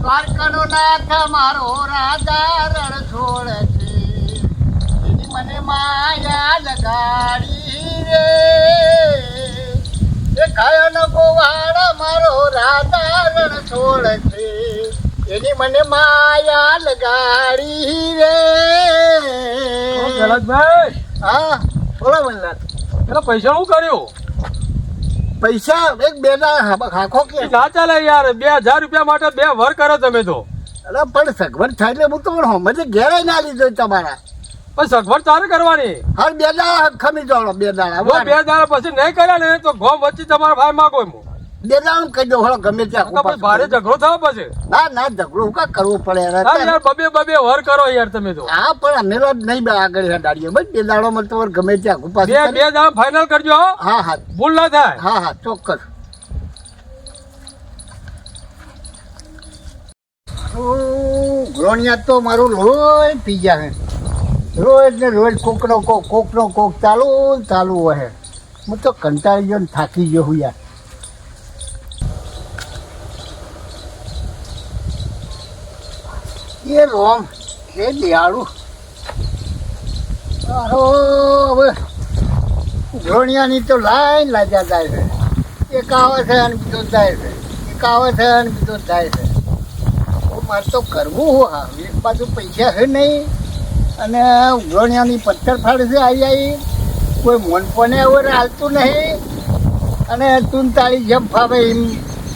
દ્વારકાનો નાથ મારો રાજા રણછોડ છે. એની મને માયા લગાડી રે. એ કાયનો ગોવાળ મારો રાજા રણછોડ છે. એની મને માયા લગાડી રે. જલકભાઈ હા બોલો મનનાથ એટલે પૈસા શું કર્યું? પૈસા એક બે ના ખાખો કે ના ચાલે યાર બે હજાર રૂપિયા માટે બે વર કરો તમે તો. અરે પણ સગવડ થાય એટલે હું તો પણ જ ઘેરે ના લીધો તમારા. પણ સગવડ તારે કરવાની? હા બે દાડા ખમી જાણો બે દાડા. બે દાડા પછી નહીં કર્યા ને તો ગોમ વચ્ચે તમારા ભાઈ માગો એમ. બે દાડા કહી દો હળો ગમે ત્યાં તો ભારે ઝઘડો થવા પછી ના ના ઝઘડો હું કા કરવું પડે? યાર હા બબે બબે વર કરો યાર તમે તો. હા પણ અમે તો નહીં બે આગળ હેડાડીએ બસ બે દાડોમાં તમારે ગમે ત્યાં બે ઉપાસ બે દાડા ફાઇનલ કરજો હા. હા ભૂલ ના થાય. હા હા ચોક્કસ. ગ્રોણિયા તો મારું લોહી પી જાય રોજ ને રોજ કોકનો કોક કોકનો કોક ચાલુ ચાલુ હોય. હું તો કંટાળી ગયો ને થાકી ગયો હું યાર. એ રોમ, એ દિયાળુ. આરો હવે ઘોણિયાની તો લાઈન લાજા જાય છે. એક આવે છે બીજો જાય છે. એક આવે છે બીજો જાય છે. મારે તો કરવું હું હા. એક બાજુ પૈસા છે નહીં અને ઉઘરણિયાની પથ્થર ફાડે છે આવી આવી કોઈ મોનપોને હવે હાલતું નહીં. અને તું તાળી જેમ ફાવે એમ.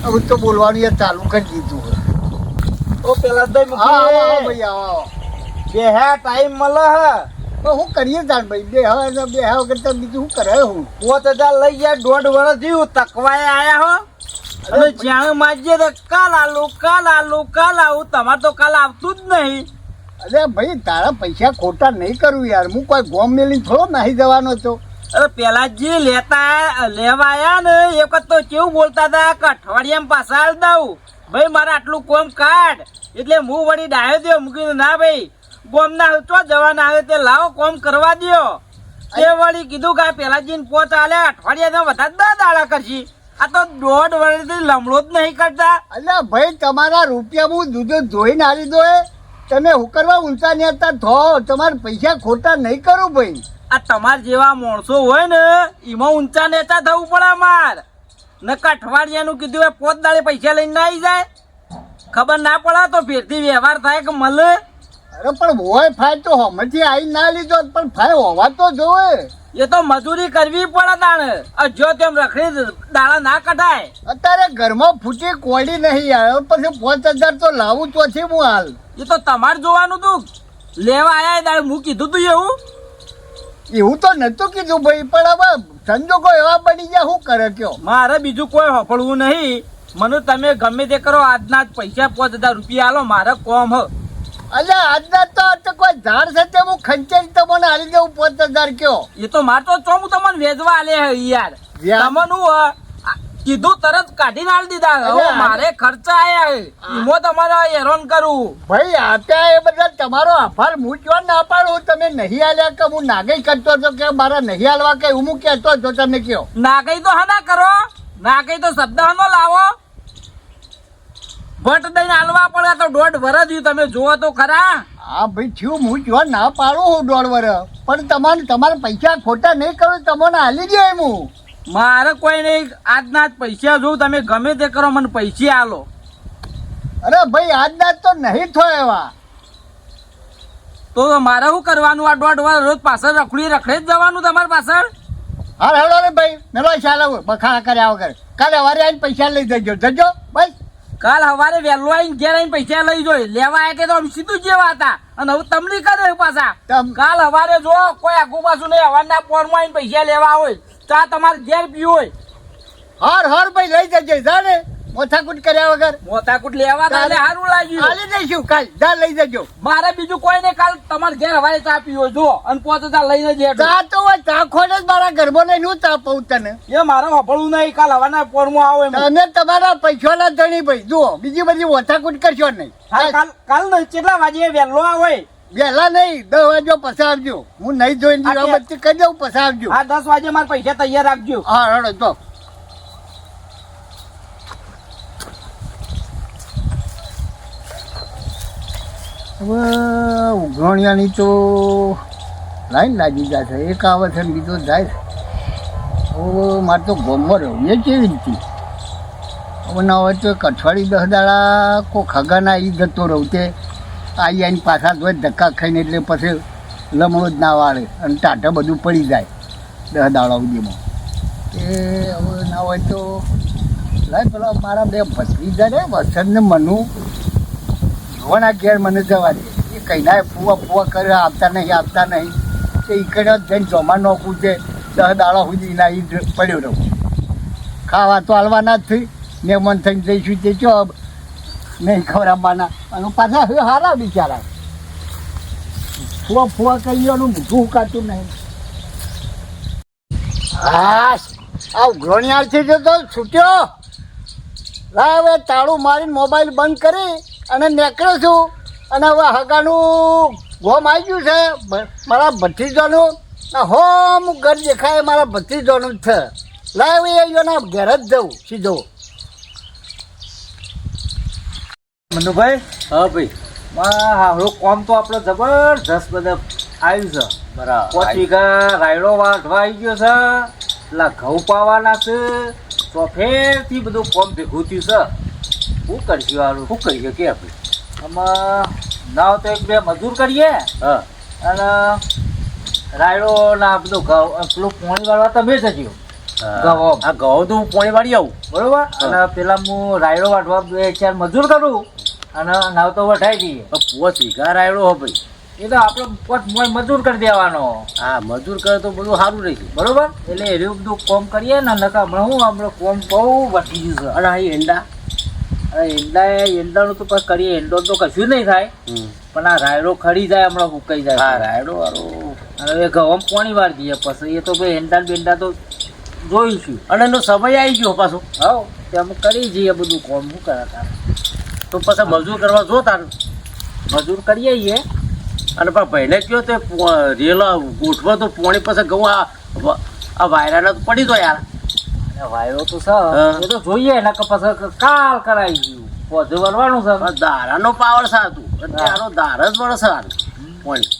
હવે તો બોલવાનું એ ચાલુ કરી દીધું. ઓ પેલા દઈ હા આવો આવો ભાઈ આવો આવો. બે હે ટાઈમ મળે હ. તો હું કરીએ જાણ ભાઈ? બે હવે ને બે હવે કરતા બીજું શું કરે હું? પોત હજાર લઈ ગયા દોઢ વર્ષ થયું તકવાય આયા હો. અને જ્યાં માજે તો કાલ આલું કાલ આલું કાલ આવું. તમારે તો કાલ આવતું જ નહીં. અરે ભાઈ તારા પૈસા ખોટા નહીં કરું યાર. હું કોઈ ગોમ મેલી થોડો નાહી જવાનો છો. અરે પેલા જે લેતા લેવાયા ને એ વખત તો કેવું બોલતા હતા કે અઠવાડિયામાં પાછા દઉં. ભાઈ મારે આટલું કોમ કાઢ. એટલે હું વળી ડાયો દો મૂકી ના ભાઈ ગોમ ના ચો જવાના આવે તે લાવો કોમ કરવા દ્યો. એ વળી કીધું કે પેલા જીન પોચ આલે અઠવાડિયા વધારે દસ દાડા કરશી. આ તો દોઢ વર્ષથી લમડો જ નહીં કરતા. અલ્યા ભાઈ તમારા રૂપિયા હું દૂધ ધોઈને આવી દો એ. તમે હું કરવા ઊંચા હતા થો તમારા પૈસા ખોટા નહીં કરું ભાઈ. આ તમાર જેવા માણસો હોય ને એમાં ઊંચા નેતા થવું પડે માર નકા અઠવાડિયાનું કીધું એ પોત દાડે પૈસા લઈને ના આવી જાય? ખબર ના પડે તો ફેરથી વ્યવહાર થાય કે મળે અરે પણ હોય ફાય તો હમણાંથી આવી ના લીધો પણ ફાય હોવા તો જોવે. એ તો મજૂરી કરવી પડે તાણે. આ જો તેમ રખડી દાડા ના કઢાય. અત્યારે ઘરમાં ફૂટી કોડી નહીં યાર પછી પાંચ હજાર તો લાવું તો છે હું હાલ. એ તો તમારે જોવાનું તું. લેવા આયા એ દાડે હું કીધું તું એવું? એવું તો નતું કીધું ભાઈ પણ હવે સંજોગો એવા બની ગયા શું કરે કયો? મારે બીજું કોઈ હોફળવું નહીં. મને તમે ગમે તે કરો આજના જ પૈસા પાંચ હજાર રૂપિયા આલો મારે કોમ હ. અલે આજના તો તો કોઈ ઝાડ છે તે હું ખંચેરી તમને હાલી દેવું પાંચ હજાર કયો? એ તો મારતો તો ચોમ તમને વેચવા આલે હે યાર. તમને હું? કીધું તરત કાઢી નાલ દીધા. હવે મારે ખર્ચા આયા ઈમો તમારે હેરાન કરું. ભાઈ આપ્યા એ બધા તમારો આભાર હું જો ના પાડું તમે નહીં આલ્યા કે હું નાગઈ કરતો હતો કે મારા નહીં આલવા કે હું કહેતો હતો તમે કયો? નાગઈ તો હના કરો. નાગઈ તો શબ્દ હનો લાવો. ભટ દઈને હાલવા પડે તો દોઢ વરસ થયું. તમે જોવો તો ખરા. હા ભાઈ થયું હું જો ના પાડું હું દોઢ વરસ. પણ તમારે તમારા પૈસા ખોટા નહીં કરું તમને હાલી જાય હું. મારે કોઈ નહીં આજના જ પૈસા જોઉં તમે ગમે તે કરો મને પૈસા આલો. અરે ભાઈ આજના તો નહીં થયો એવા. તો મારે શું કરવાનું? આ દોઢ વરસ રોજ પાછળ રખડી રખડે જ જવાનું તમારી પાછળ? હા હેડો ને ભાઈ મેલો ચાલો બખાણા કર્યા વગર. કાલે સવારે આવીને પૈસા લઈ જજો જજો બસ. કાલ સવારે વહેલો આવીને ઘેર આવીને પૈસા લઈ જોઈ. લેવા આવ્યા તો આમ સીધું જેવા હતા. અને હવે તમને કરે પાછા. તમ- કાલ સવારે જો કોઈ આગુ પાછું નહીં હવાના પોરમાં આવીને પૈસા લેવા હોય. ચા તમારે ઘેર પીવું હોય. હર હર ભાઈ લઈ જજે જાને મોથાકૂટ કર્યા વગર. મોતાકુટ લેવા તા એટલે સારું લાગ્યું. હાલી દઈશું કાલ જા લઈ જજો. મારે બીજું કોઈ ને કાલ તમારે ઘેર હવારે ચા પીવો જો અને પોતે ચા લઈને જે ચા તો હોય ચા ખોને જ મારા ગરબો લઈને હું ચા પઉ તને. એ મારે હફળું નહીં કાલ હવાના પોરમાં આવો એમ. તમે તમારા પૈસાના ધણી ભાઈ જુઓ બીજી બધી મોથાકૂટ કરશો નહીં. કાલ કાલ નહીં કેટલા વાગે વહેલો આવે? વહેલા નહીં દસ વાગ્યો પછી આવજો. હું નહીં જોઈને બત્તી કરી દઉં પછી આવજો. હા દસ વાગે મારા પૈસા તૈયાર રાખજો. હા રડો તો હવે ઉઘરણિયાની તો લાઈન લાગી જાય છે એક આવે છે બીજો જાય છે. હવે મારે તો ગોમમાં રહું એ કેવી રીતે? હવે ના હોય તો એક અઠવાડિયું દસ દાડા કોઈ ખગાના એ જતો રહું તે. આવી પાછા ધોઈ ધક્કા ખાઈને એટલે પછી લમણો જ ના વાળે અને ટાટા બધું પડી જાય દસ દાડા સુધીમાં. એ હવે ના હોય તો લાય પેલા મારા બે ભત્રીજા રે વસંતને મનું. જોવાના ઘેર મને જવા દે. એ કઈના ફૂવા ફૂવા કરે આપતા નહીં આપતા નહીં. તે ઈકડે જઈને જમા નોખું છે. દસ દાડા સુધી ના એ પડ્યો રહું. ખાવા તો હાલવાના જ થઈ ને મન થઈને જઈશું તે ચો નહીં ખવડાવવાના. અને પાછા હવે હારા બિચારા. ફુવા ફુવા કહીઓનું મૂઠું કાઢતું નહીં. હા આ ઉઘરણિયાર છે જો તો છૂટ્યો. લા હવે તાળું મારીને મોબાઈલ બંધ કરી અને નીકળ્યો છું. અને હવે હગાનું ગોમ આવી ગયું છે. મારા ભત્રીજાનું. હોમ ઘર દેખાય મારા ભત્રીજાનું જ છે. લાવ એ એના ઘેર જ જવું સીધો. મનુભાઈ? હા ભાઈ. માં હાવડો કોમ તો આપણો જબરજસ્ત બધા આવ્યું છે. પાંચ બરાબર વીઘા રાયડો વાઢવા આવી ગયો છે. પેલા ઘઉં પાવાના છે. ચોફેરથી બધું કોમ ભેગું થયું છે. શું કરશું હારું? શું કરીએ કે આપણે? આમાં ના તો એક બે મજૂર કરીએ. હા. અને રાયડો ના બધું ઘઉં પેલું પોણી વાળવા તમે જજો. ઘઉં. આ ઘઉં તો હું પોણી વાળી આવું બરોબર? અને પેલા હું રાયડો વાટવા બે ચાર મજૂર કરું અને નાવ તો વઢાઈ દઈએ. પોચ વીઘા રાયડો હો ભાઈ. એ તો આપણે મોય મજૂર કરી દેવાનો. હા મજૂર કરે તો બધું સારું રહેશે. બરોબર? એટલે એવું બધું કોમ કરીએ ને નકા હમણાં હું હમણાં કોમ બહુ વધી ગયું અને આ એંડા છે અરે એંડા એંડાનું તો પછી કરીએ એંડો તો કશું નહીં થાય. પણ આ રાયડો ખડી જાય હમણાં ફૂકાઈ હા જાય રાયડો વાળો. અને એ ઘઉં પોણી વાર દઈએ પછી એ તો ભાઈ એંડા બેંડા તો જોઈશું. અને એનો સમય આવી ગયો પાછો. હા તે અમે કરી જઈએ બધું કોમ. શું કરે તારે? તો પછી મજૂર કરવા જો તારે મજૂર કરીએ આવીએ અને પણ ભાઈને કયો તે રેલા ગોઠવા તો પોણી પાસે ઘઉં આ આ વાયરાના તો પડી દો યાર. વાયરો તો સર એ તો જોઈએ એના કે પછી કાલ કરાવી ગયું. પોધું વળવાનું સર દારાનો પાવર સારું અત્યારો દાર જ વળે સારું પોણી.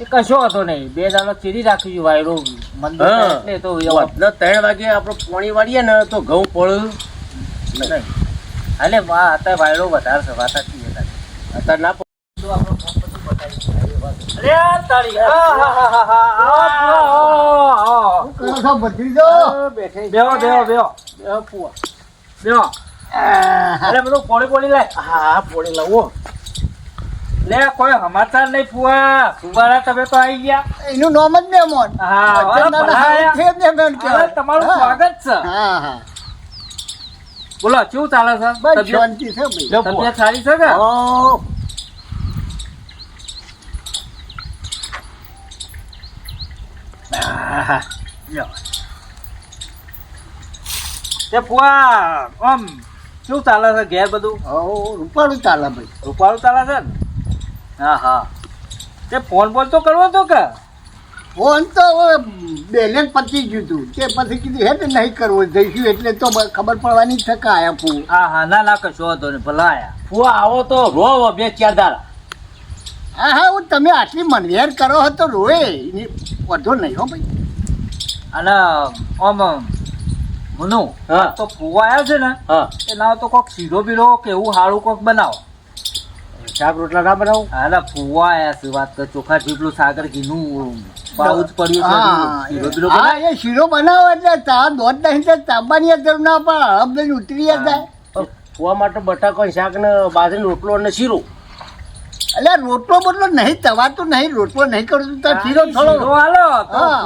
કશો હતો નહીં. બે દાડો ચીરી રાખ્યું વાયરો મંદિર એટલે તો એવો ત્રણ વાગે આપણે પોણી વાળીએ ને તો ઘઉં પડ્યું એટલે વા અત્યારે વાયરો વધારે છે વાત સાચી અત્યારે ના પોણી પોણી લાય. હા પોણી લાવો લે કોઈ સમાચાર નહીં ફુવા. ફુવારા તમે તો આવી ગયા. એનું નામ જ મેમોન હા. તમારું સ્વાગત છે. હા હા. બોલો કેવું ચાલે છે? બસ તબિયત? શાંતિ છે તબિયત સારી છે કે. તે ફુવા આમ શું ચાલે છે ઘેર બધું? ઓ રૂપાળું ચાલે ભાઈ. રૂપાળું ચાલે છે ને? હા હા. તે ફોન બોલ તો કરવો તો કે? ફોન તો બેલેન્સ પતી ગયું હતું. તે પછી કીધું હે ને નહીં કરવો જઈશું. એટલે તો ખબર પડવાની છે કે આયા ફૂ. હા હા ના ના કશો હતો ને ભલા આયા. ફૂ આવો તો રો બે ચાર દાડા. હા હા હું તમે આટલી મનવેર કરો હતો તો રોએ એની વધો નહીં હો ભાઈ. અને આમ મનુ હા. તો ફૂવા આવ્યા છે ને હા. એ ના તો કોક શીરો બીરો કે એવું હારું કોક બનાવો. શાક રોટલા ના બનાવું? હાલા ફુવા આયા છે વાત કર ચોખા ઢીપલું સાગર ઘીનું પાઉચ પડ્યું છે શીરો બીરો હા બનાવો એ શીરો બનાવો એટલે તા દોધ નહીં તો તાંબાની અંદર ના પડે હળપ લઈને ઉતરી જાય. ફુવા માટે બટાકો શાક ને બાજરી રોટલો અને શીરો. એટલે રોટલો બદલો નહીં તવાતું નહીં રોટલો નહીં કરું તો શીરો થોડો હાલો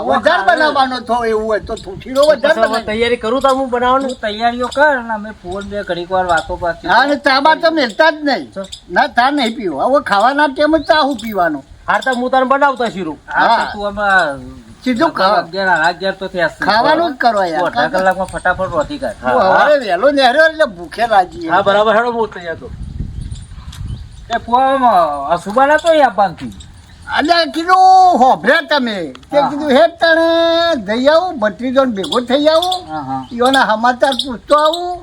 વધારે બનાવવાનો થો એવું હોય તો શીરો વધારે તૈયારી કરું તો હું બનાવવાનું? તૈયારીઓ કર ને અમે ફોન બે ઘડીક વાર વાતો પાછી હા ને ચાબા તો મેલતા જ નહીં. ના ચા નહીં પીવો. હવે ખાવાના ટાઈમ જ ચા હું પીવાનો. હાર તો હું તને બનાવતા શીરો. હા. તું હમણાં સીધું ખાવા. અગિયાર અગિયાર તો થયા ખાવાનું જ કરો યાર. અડધા કલાકમાં ફટાફટ રોટી કર હા. વહેલો નેહર્યો એટલે ભૂખે રાજી હા બરાબર હેડો હું તૈયાર તો એ ફુવામાં અશુભાના તો આપવાનું થયું. અલ્યા કીધું હોભર્યા તમે. તે કીધું હે તણે જઈ આવું ભત્રીજો ભેગો થઈ આવું. હા સમાચાર પૂછતો આવું.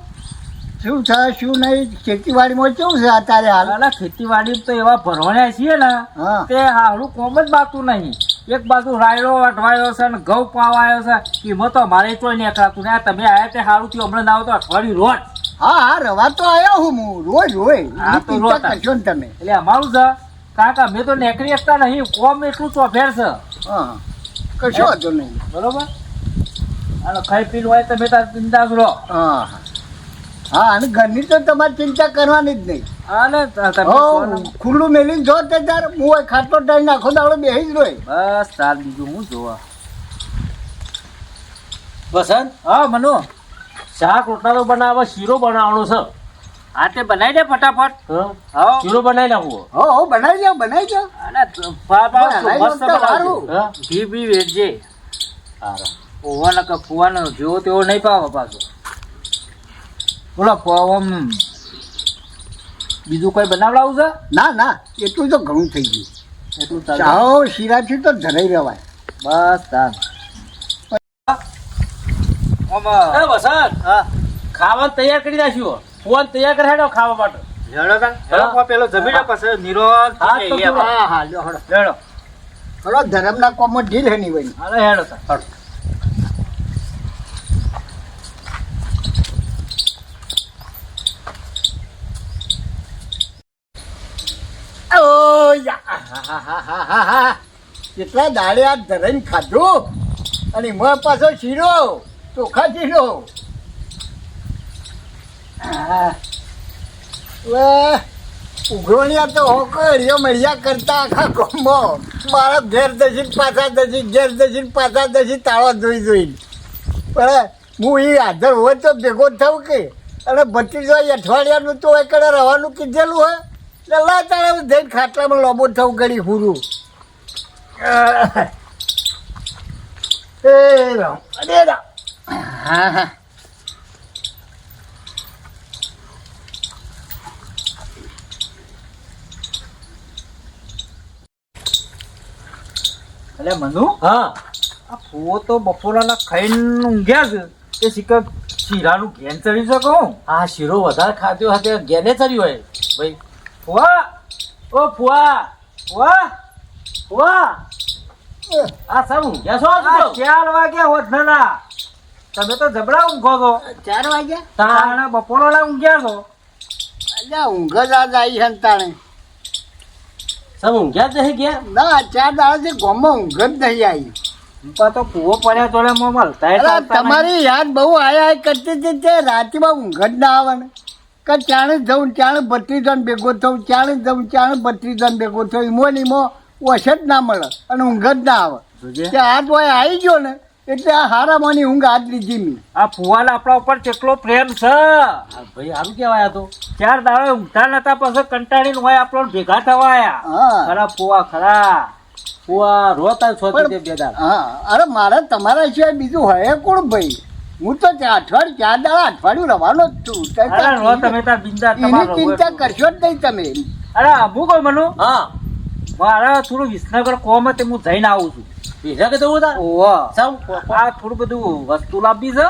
શું છે શું નહીં ખેતીવાડીમાં કેવું છે અત્યારે હાલ? હાલા ખેતીવાડી તો એવા ભરવાના છીએ ને હા. તે હાલું કોમ જ બાતું નહીં. એક બાજુ રાયડો અઠવાયો છે ને ઘઉં પાવાયો છે. કિંમત તો અમારે ચોય નીકળાતું ને તમે આયા તે સારું થયું હમણાં ના આવો તો અઠવાડિયું રોજ. હા હા રવા તો આવ્યો હું હું રોજ રોજ હા, તો રોતા. છો ને તમે. એટલે અમારું છે. કાકા મેં તો નેકરી એકતા નહીં કોમ એટલું ચોફેર છે. હા કશો વાંધો નહીં. બરોબર? અને ખાઈ પીલું હોય તમે તાર ચિંતા રહો. હા હા. અને ઘરની તો તમારે ચિંતા કરવાની જ નહીં. અને ખુલ્લું મેલીને જો તે તાર હું હોય ખાટલો ટાઈ નાખો દાડો બેસી જ રોય. બસ તાર બીજું હું જોવા. વસંત હા મનુ. શાક રોટલા તો બનાવવા શીરો બનાવવાનો છે. આ તે બનાવી દે ફટાફટ. હા? હા. શીરો બનાવી નાખવો હો હો બનાવી જાઓ બનાવી જાઓ અને પા- પા- મસ્ત બનાવજો. ઘી બી વેચજે. સારા. ઓવાનો કે ફુવાનો જેવો તેવો નહીં પાવો પાછો. બોલો પવમ બીજું કોઈ બનાવડાવું છે? ના ના એટલું તો ઘણું થઈ ગયું. એટલું ચાલે. શીરાથી તો ધરાઈ રહેવાય બસ એ વસંત હા. ખાવાનું તૈયાર કરી નાખ્યું ફોન તૈયાર કરી હેડો ખાવા માટે. લેડો કા પેલો જમી પાસે પછી નિરોગ હા, તો હા હળો લેડો હળો ધર્મના કોમો ઢીલ હે નહીં ભાઈ. અરે હેડો તાન ઓ યા. હા, હા, હા, હા, હા, હા. કેટલા દાડે આ ધરાઈને ખાધું? અને એમાં પાછો શીરો? ચોખા હા. વે, ઉઘરોણિયા તો હોકો હરિયો મળ્યા કરતા આખા કોમ્બો મારા ઘેર દસી પાછા દસી ઘેર દસી પાછા દસી તાળો જોઈ જોઈ પણ હું એ હાજર હોય તો ભેગો થવું કે? અને ભત્રીજો અઠવાડિયાનું તો એકડે રહેવાનું કીધેલું હોય એટલે લા તારે જઈને ખાટલામાં લોબો થવું ગળી હુરું. એ રામ અરે રામ. હા હા. એટલે મનુ હા. આ ફૂવો તો બપોરના ખાઈને ઊંઘ્યા છે કે શીખર શીરાનું ઘેન ચડી શકો આ શીરો વધારે ખાધો હતો ગેને ચડ્યું હોય ભાઈ ફુવા ઓ ફુવા ફુવા ફુવા આ સૌ ઊંઘ્યા છો તો? ચાર વાગ્યા હોત ના તમે તો જબડા ઊંઘો છો. ચાર વાગ્યા? તાણે બપોરના ઊંઘ્યા છો. અલ્યા ઊંઘ જ આજ આવી છે ને તાણે. સબ ઊંઘ્યા જ નહીં ગયા ના ચાર દાડાથી ગોમાં ઊંઘ જ નહીં આવી તો ફુવો પડ્યા તોડે મોં મળતા તમારી યાદ બહુ આયા આયા કરતી હતી તે રાતમાં ઊંઘ જ ના આવે ને કે ચાણે જવું ચાણે બત્રીસ જણ ભેગો થવું ચાણે જવું ચાણે બત્રીસ જણ ભેગો થયું ઈમો ને ઈમો ઓછ જ ના મળે અને ઊંઘ જ ના આવે. આ તો આવી ગયો ને. એટલે આ હારામાંની ઊંઘ આજ લીધી મી. આ ફુવાને આપણા ઉપર કેટલો પ્રેમ છે. ભાઈ સારું કહેવાય આ તો. ચાર દાડે ઊંઘતા નતા પછી કંટાળીને હોય આપણો ભેગા થવા આયા હા. ખરા ફુવા ખરા. ફુવા રોતા છોતી તે બેદાર હા અરે મારે તમારા સિવાય બીજું હોય કોણ ભાઈ? હું તો ચાર અઠવાડિયું ચાર દાડા અઠવાડિયું રવાનો જ છું. તો અરે રો તમે તાર બિંદા એની તમારો ચિંતા કરશો જ નહીં તમે. અરે અમુક કોઈ મનુ. હા. મારા થોડું વિસનગર કોમ તે હું જઈને આવું છું. બીજા કે જવું હતા? સાવ આ થોડું બધું વસ્તુ લાવવી છે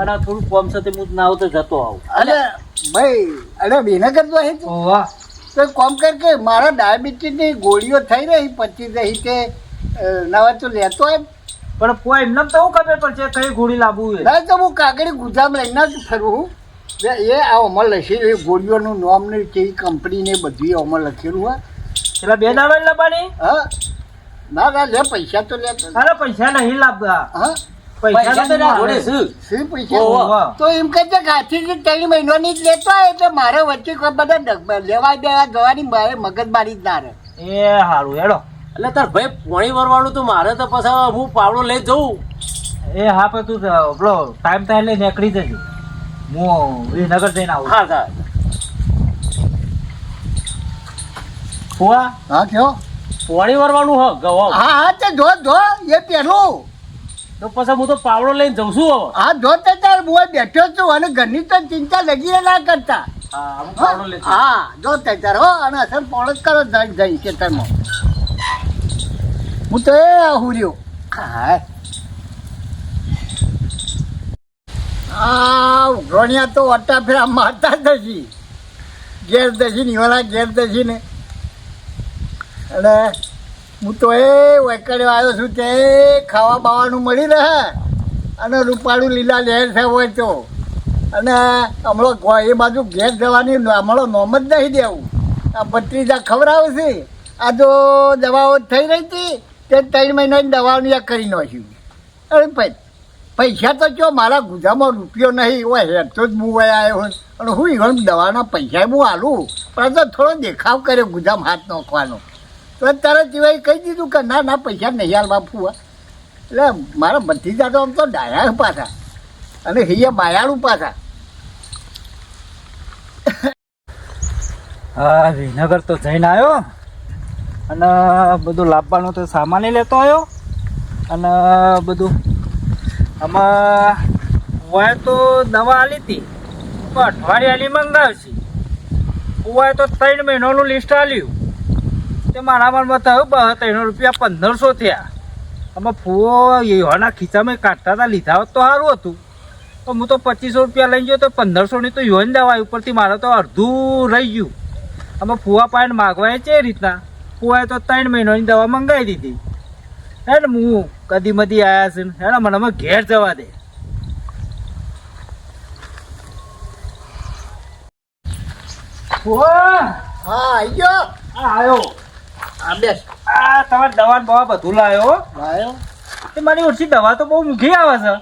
અને આ થોડું કોમ છે તે હું ના આવું તો જતો આવું. અરે ભાઈ અરે વિનેગર તો હે તું. ઓહો. તો કોમ કામ કર કે મારા ડાયાબિટીસની ગોળીઓ થઈ રહી પચીસ રહી કે નવા તો લેતો એમ. પણ કોઈ એમને તો હું ખબર પડશે કઈ ગોળી લાવવું એ ના તો હું કાગળી ગુજામ લઈને જ ફરું હું. એ આ અમર લખેલું એ ગોળીઓનું નામ ને કેવી કંપની ને બધું અમર લખેલું હોય. પેલા બે દાડા લખવાની હા. ના ના લે પૈસા તો લેતો અરે પૈસા નહીં લાવતા. હા? પૈસા તો ના મળે. શું? શું પૈસા? તો એમ કહે છે કે આથી ત્રણ મહિનાની જ લેતો એટલે મારે વચ્ચે બધા લેવા દેવા જવાની મારે મગજમારી જ ના રહે. એ સારું હેડો. એટલે તાર ભાઈ પોણી વરવાનું તો મારે તો પછી હું પાવડો લઈ જઉં. એ હા પણ તું પેલો ટાઈમ થાય લઈ નીકળી જજો. હું વિનગર જઈને આવું. હા સાહેબ હા કયો? પોણી વરવાનું હ ગવા હા હા તે જો જો એ પહેલું તો પછી હું તો પાવડો લઈને જઉં છું હવે. હા જો તે તાર હું બેઠો છું અને ઘરની તો ચિંતા લગી ના કરતા. હા જો તે તાર હો અને અસર જ કરો જઈ જઈ ખેતરમાં હું તો એ હુર્યો હા. આ ઉઘરોણિયા તો અટ્ટા ફેરા મારતા જ નથી. ઘેર દસી ને વાળા ઘેર દસી ને અને હું તો એ વૈકડે આવ્યો છું તે ખાવા બાવાનું મળી રહે અને રૂપાળું લીલા લહેર છે હોય તો. અને હમણાં એ બાજુ ઘેર જવાની હમણાં નોમ જ નહીં દેવું. આ ભત્રીજા ખવડાવે છે. આ જો દવાઓ થઈ રહી હતી તે ત્રણ મહિનાની દવાઓની આ કરી નાખ્યું. અરે ભાઈ, પૈસા તો જો મારા ગુજામાં રૂપિયો નહીં. હોય હેરતો જ હું વયા આવ્યો અને હું ઈવન દવાના પૈસા હું આલું. પણ તો થોડો દેખાવ કર્યો ગુજામ હાથ નાખવાનો. તો તારા સિવાય કહી દીધું કે ના ના, પૈસા નહીં હાલ બાપુ એટલે મારા ભત્રીજા તો આમ તો ડાયા પાછા. અને હૈયા બાયાળું પાછા. હા, વિનગર તો જઈને આવ્યો. અને બધું લાવવાનું તો સામાન લેતો આવ્યો. અને બધું આમાં હોય તો દવા આલી હતી. પણ અઠવાડિયાની મંગાવશી હોય તો ત્રણ મહિનાનું લિસ્ટ આલ્યું. તે મારા મનમાં થયું બસ ત્રણ રૂપિયા પંદરસો થયા. આમાં ફૂવો યોના ખીચામાં કાઢતા હતા લીધા હોત તો સારું હતું. તો હું તો પચીસો રૂપિયા લઈ ગયો તો પંદરસોની તો યોન દવા ઉપરથી મારે તો અડધું રહી ગયું. આમાં ફૂવા પાણી માગવાય છે એ રીતના. ફૂવાએ તો ત્રણ મહિનાની દવા મંગાવી દીધી. હે ને હું કદી મદી આવ્યા છે હે ને મને અમે ઘેર જવા દે. ફુવા! હા આવી ગયો. આ આવ્યો આ બેસ. આ તમારે દવા ને બવા બધું લાવ્યો હો. આવ્યો મારી ઓછી દવા તો બહુ મૂકી આવે છે.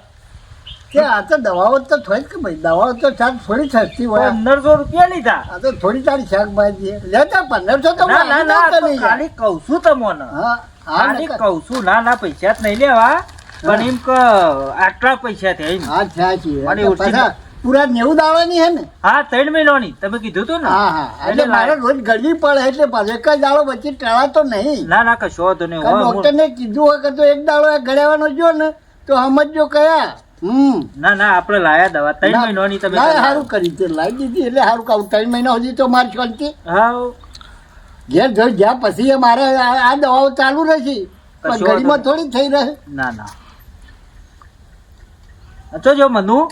કે આ તો દવાઓ તો થોડી જ કે ભાઈ દવાઓ તો શાક થોડી સસ્તી હોય. પંદરસો રૂપિયા લીધા. આ તો થોડી તારી શાકભાજી. લેતા પંદરસો તો ના ના ના. ખાલી કહું છું તમને. ખાલી કહું છું ના ના પૈસા જ નહીં લેવા. પણ એમ કે આટલા પૈસા થયા હા છે. અને ઓછી પાછા પૂરા નેવું દાડાની હે ને? હા ત્રણ મહિનાની. તમે કીધું તું ને? હા હા. એટલે મારે રોજ ગરમી પડે એટલે એક જ દાડો વચ્ચે ટળાતો નહીં. ના ના કશો વાંધો નહીં. હું- ડોક્ટરને કીધું હોય કે તો એક દાડો ગળ્યાવાનો જો ને તો સમજો કયા. હમ. ના ના આપણે લાયા દવા. ત્રણ મહિનાની તમે ના, સારું કરી તે લાવી દીધી. એટલે સારું કહું ત્રણ મહિના સુધી તો મારી શાંતિ. હા ઘેર જોઈ જ્યાં પછી મારે આ દવાઓ ચાલુ રહેશે. પણ વાંધો થોડી થઈ રહે. ના ના. અચ્છા જો મનુ.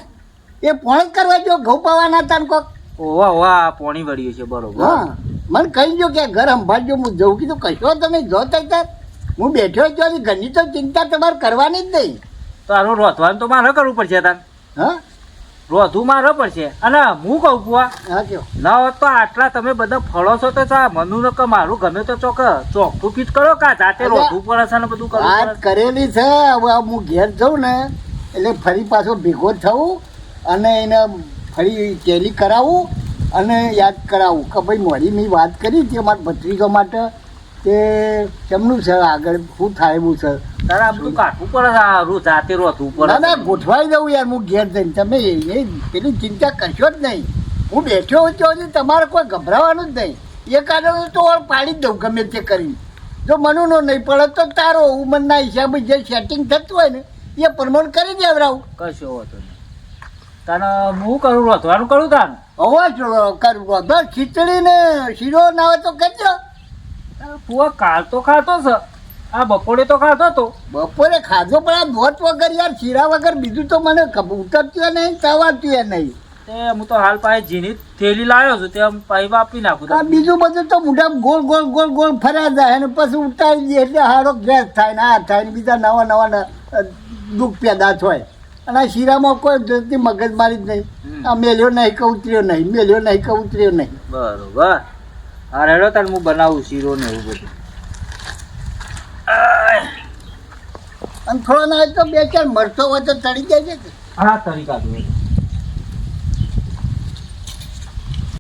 એ પોણી કરવા જો ઘઉં પાવાના હતા ને કોક? ઓવા ઓવા પોણી વળ્યું છે બરોબર. હા મને કહી જો કે ઘર સંભાળજો હું જવું કીધું કશો તમે જો તૈતા હું બેઠો છું ઘરની તો ચિંતા તમારે કરવાની જ નહીં. તો આનું રોધવાનું તો મારે કરવું પડશે તાન. હા? રોધું મારે પડશે. અને હું કહું કુવા ના હોત તો આટલા તમે બધા ફળો છો તો ચા મનુ ન કે મારું ગમે તો ચોક ચોખ્ખું ફીટ કરો કા જાતે રોધું પડે છે ને બધું કરો કરેલી છે હવે હું ઘેર જાઉં ને એટલે ફરી પાછો ભેગો થવું અને એને ફરી ટેલી કરાવું અને યાદ કરાવું કે ભાઈ મારી મેં વાત કરી હતી અમારા ભત્રીજો માટે કે કેમનું છે આગળ શું થાય એવું છે? તારે બધું કાઢવું પડે છે જાતે રોધવું પડે ના ગોઠવાઈ દઉં યાર હું ઘેર જઈને. તમે એ એ પેલી ચિંતા કરશો જ નહીં. હું બેઠો સુધી તમારે કોઈ ગભરાવાનું જ નહીં. એ કારણે તો પાડી જ દઉં ગમે તે કરી જો મનુનો નહીં પડે તો તારો ઉંમરના હિસાબે જે સેટિંગ થતું હોય ને એ પ્રમાણ કરી દેવડાવું કશો હોતો નહીં. તને હું કરું રોધવાનું કરું તાન અવાજ કરવો બસ ખીચડી ને શીરો ના હોય તો કરજો તું કાલ તો ખાતો છે. આ બપોરે તો ખાતો તો. બપોરે ખાધો પણ આ ધોત વગર યાર શીરા વગર બીજું તો મને ઉતરતું નહીં તવાતું નહીં. તે હું તો હાલ પાસે જીની થેલી લાવ્યો છું તે આમ પાઇપ આપી નાખું આ બીજું બધું તો મોઢા ગોળ ગોળ ગોળ ગોળ ફર્યા જાય અને પછી ઉતારી દે એટલે હારો ગેસ થાય ને આ થાય ને બીજા નવા નવા દુઃખ પેદા થાય. અને આ શીરામાં કોઈ મગજ મગજમારી જ નહીં. આ મેલ્યો નહીં કે ઉતર્યો નહીં મેલ્યો નહીં કે ઉતર્યો નહીં. બરોબર. હા રેડો તાર હું બનાવું શીરો ને એવું બધું. અને થોડો ના તો બે ચાર મરચો હોય તો તળી જાય છે હા તળી દો